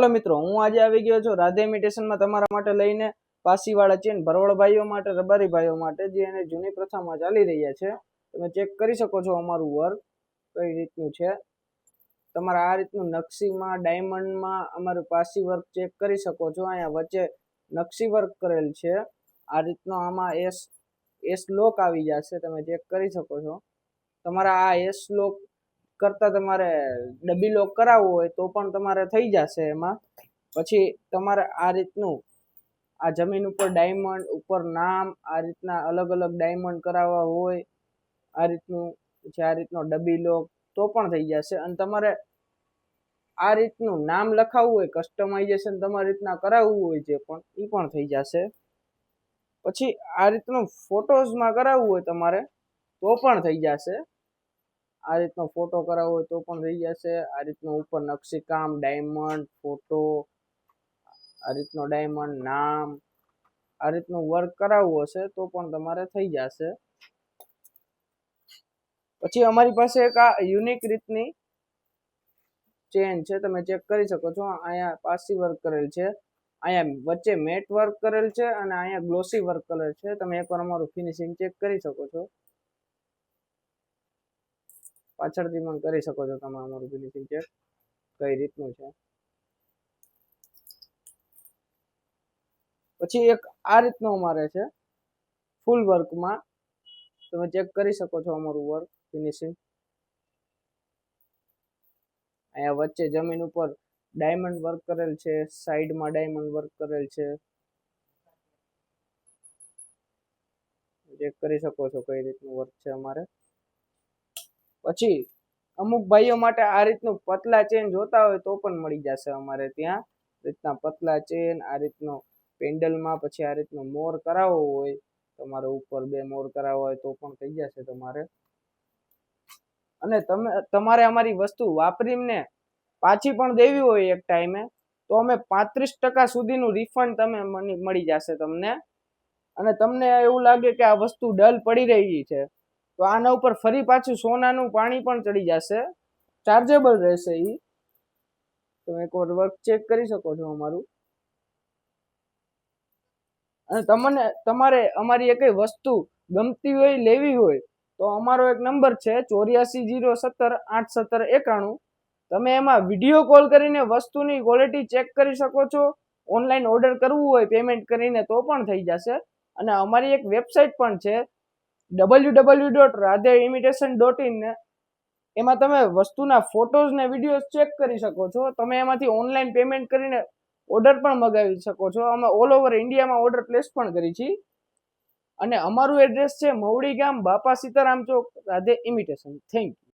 ચાલો મિત્રો, હું આજે આવી ગયો છું રાધે ઇમિટેશનમાં તમારા માટે લઈને પાસીવાળા ચેન ભરવાડ ભાઈઓ માટે રબારી ભાઈઓ માટે, જે એને જૂની પ્રથામાં ચાલી રહ્યા છે. તમે ચેક કરી શકો છો અમારું વર્ક કઈ રીતનું છે. તમારા આ રીતનું નકશીમાં, ડાયમંડમાં અમારું પાસી વર્ક ચેક કરી શકો છો. અહીંયા વચ્ચે નકશી વર્ક કરેલ છે. આ રીતનો આમાં એસ એસ લોક આવી જશે, તમે ચેક કરી શકો છો. તમારા આ એસ લોક કરતા તમારે ડબી લોક કરાવવું હોય તો પણ તમારે થઈ જશે એમાં. પછી તમારે આ રીતનું, આ જમીન ઉપર ડાયમંડ ઉપર નામ, આ રીતના અલગ અલગ ડાયમંડ કરાવવા હોય, આ રીતનું, પછી આ રીતનો ડબી લોક તો પણ થઈ જશે. અને તમારે આ રીતનું નામ લખાવવું હોય કસ્ટમાઇઝેશન તમારી રીતના કરાવવું હોય જે પણ એ પણ થઈ જશે. પછી આ રીતનું ફોટોઝમાં કરાવવું હોય તમારે, તો પણ થઈ જશે. આ રીતનો ફોટો કરાવવો હોય તો પણ રહી જશે. આ રીતનો ઉપર નકશીકામ ડાયમંડ ફોટો આ રીતનો ડાયમંડ નામ, આ રીતનું વર્ક કરાવવું હશે તો પણ તમારે થઈ જશે. પછી અમારી પાસે એક આ યુનિક રીતની ચેન છે, તમે ચેક કરી શકો છો. અહીંયા પાસી વર્ક કરેલ છે. અહીંયા વચ્ચે મેટ વર્ક કરેલ છે અને અહીંયા ગ્લોસી વર્ક કરેલ છે. તમે એકવાર અમારું ફિનિશિંગ ચેક કરી શકો છો. પાછળથી પણ કરી શકો છો તમે અમારું ફિનિશિંગ ચેક કઈ રીતનું છે? પછી એક આ રીતનું અમારે છે. ફૂલ વર્કમાં તમે ચેક કરી શકો છો અમારું વર્ક ફિનિશિંગ અહીંયા વચ્ચે જમીન ઉપર ડાયમંડ વર્ક કરેલ છે સાઈડમાં ડાયમંડ વર્ક કરેલ છે. ચેક કરી શકો છો કઈ રીતનું વર્ક છે અમારે. પછી અમુક ભાઈઓ માટે આ રીતનું પતલા ચેન જોતા હોય તો પણ મળી જશે અમારે ત્યાં. રીતના પતલા ચેન આ રીતનો પેન્ડલમાં પછી આ રીતનો મોર કરાવવો હોય, તમારે ઉપર બે મોર કરાવવા હોય તો પણ થઈ જશે તમારે. અને તમે, તમારે અમારી વસ્તુ વાપરીને પાછી પણ દેવી હોય એક ટાઈમે તો અમે પાંત્રીસ ટકા સુધીનું રિફંડ તમે મળી જશે તમને. અને તમને એવું લાગે કે આ વસ્તુ ડલ પડી રહી છે. તો આના ઉપર ફરી પાછું સોનાનું પાણી પણ ચડી જશે. ચાર્જેબલ રહેશે એ તમે એકવાર વર્ક ચેક કરી શકો છો અમારું. અને તમને, તમારે અમારી એક વસ્તુ ગમતી હોય, લેવી હોય, તો અમારો એક નંબર છે ચોર્યાસી જીરો સત્તર આઠ સત્તર એકાણું. તમે એમાં વીડિયો કોલ કરીને વસ્તુની ક્વોલિટી ચેક કરી શકો છો. ઓનલાઈન ઓર્ડર કરવું હોય પેમેન્ટ કરીને તો પણ થઈ જશે. અને અમારી એક વેબસાઇટ પણ છે W W dot Radhe imitation dot in એમાં તમે વસ્તુના ફોટોઝ ને વિડીયોઝ ચેક કરી શકો છો. તમે એમાંથી ઓનલાઈન પેમેન્ટ કરીને ઓર્ડર પણ મગાવી શકો છો. અમે ઓલ ઓવર ઇન્ડિયામાં ઓર્ડર પ્લેસ પણ કરી છીએ અને અમારું એડ્રેસ છે મવડી ગામ Bapa Sitaram chowk Radhe imitation thank you